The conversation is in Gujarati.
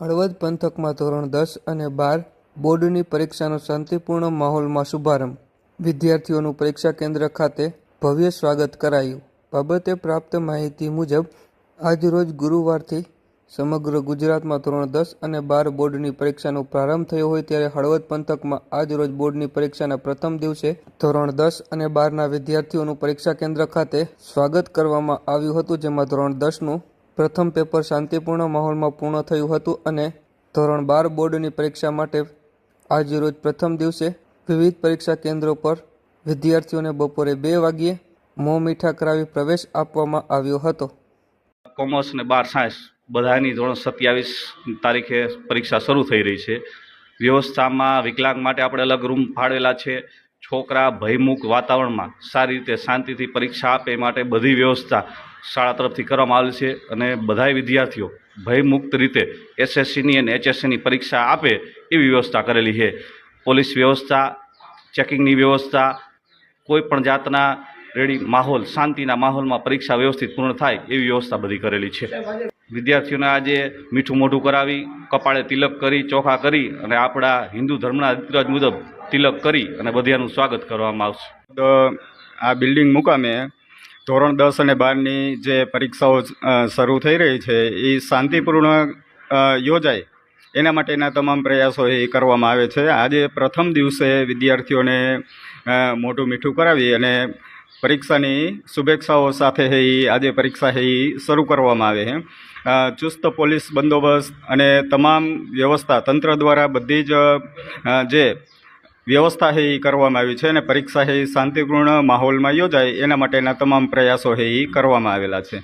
હળવદ પંથકમાં ધોરણ દસ અને બાર બોર્ડની પરીક્ષાનો શાંતિપૂર્ણ માહોલમાં શુભારંભ. વિદ્યાર્થીઓનું પરીક્ષા કેન્દ્ર ખાતે ભવ્ય સ્વાગત કરાયું. બાબતે પ્રાપ્ત માહિતી મુજબ, આજરોજ ગુરુવારથી સમગ્ર ગુજરાતમાં ધોરણ દસ અને બાર બોર્ડની પરીક્ષાનો પ્રારંભ થયો હોય ત્યારે હળવદ પંથકમાં આજરોજ બોર્ડની પરીક્ષાના પ્રથમ દિવસે ધોરણ દસ અને બારના વિદ્યાર્થીઓનું પરીક્ષા કેન્દ્ર ખાતે સ્વાગત કરવામાં આવ્યું હતું, જેમાં ધોરણ દસનું પ્રથમ પેપર શાંતિપૂર્ણ માહોલમાં પૂર્ણ થયું હતું અને ધોરણ બાર બોર્ડની પરીક્ષા માટે આજરોજ પ્રથમ દિવસે વિવિધ પરીક્ષા કેન્દ્રો પર વિદ્યાર્થીઓને બપોરે બે વાગ્યે મોં મીઠા કરાવી પ્રવેશ આપવામાં આવ્યો હતો. કોમર્સ અને બાર સાયન્સ બધાની ધોરણ સત્યાવીસ તારીખે પરીક્ષા શરૂ થઈ રહી છે. વ્યવસ્થામાં વિકલાંગ માટે આપણે અલગ રૂમ ફાળવેલા છે. છોકરા, ભયમુક્ત વાતાવરણમાં સારી રીતે શાંતિથી પરીક્ષા આપે માટે બધી વ્યવસ્થા શાળા તરફથી કરવામાં આવેલ છે અને બધાય વિદ્યાર્થીઓ ભયમુક્ત રીતે એસએસસીની અને એચએસસીની પરીક્ષા આપે એવી વ્યવસ્થા કરેલી છે. પોલીસ વ્યવસ્થા, ચેકિંગની વ્યવસ્થા, કોઈ પણ જાતના રેડી માહોલ, શાંતિના માહોલમાં પરીક્ષા વ્યવસ્થિત પૂર્ણ થાય એવી વ્યવસ્થા બધી કરેલી છે. વિદ્યાર્થીઓને આજે મીઠું મોઢું કરાવી, કપાળે તિલક કરી, ચોખા કરી અને આપણા હિન્દુ ધર્મના રીતરિવાજ મુજબ તિલક કરી અને બધાનું સ્વાગત કરવામાં આવશે. આ બિલ્ડિંગ મુકામે ધોરણ દસ અને બારની જે પરીક્ષાઓ શરૂ થઈ રહી છે, એ શાંતિપૂર્ણ યોજાય. એના માટેના તમામ પ્રયાસો એ કરવામાં આવે છે. આજે પ્રથમ દિવસે વિદ્યાર્થીઓને મોટું મીઠું કરાવી અને પરીક્ષાની શુભેચ્છાઓ સાથે એ આજે પરીક્ષા એ શરૂ કરવામાં આવે છે ચુસ્ત પોલીસ બંદોબસ્ત અને તમામ વ્યવસ્થા તંત્ર દ્વારા બધી જ જે વ્યવસ્થા છે એ કરવામાં આવી છે અને પરીક્ષા છે એ શાંતિપૂર્ણ માહોલમાં યોજાય, એના માટેના તમામ પ્રયાસો છે એ કરવામાં આવેલા છે.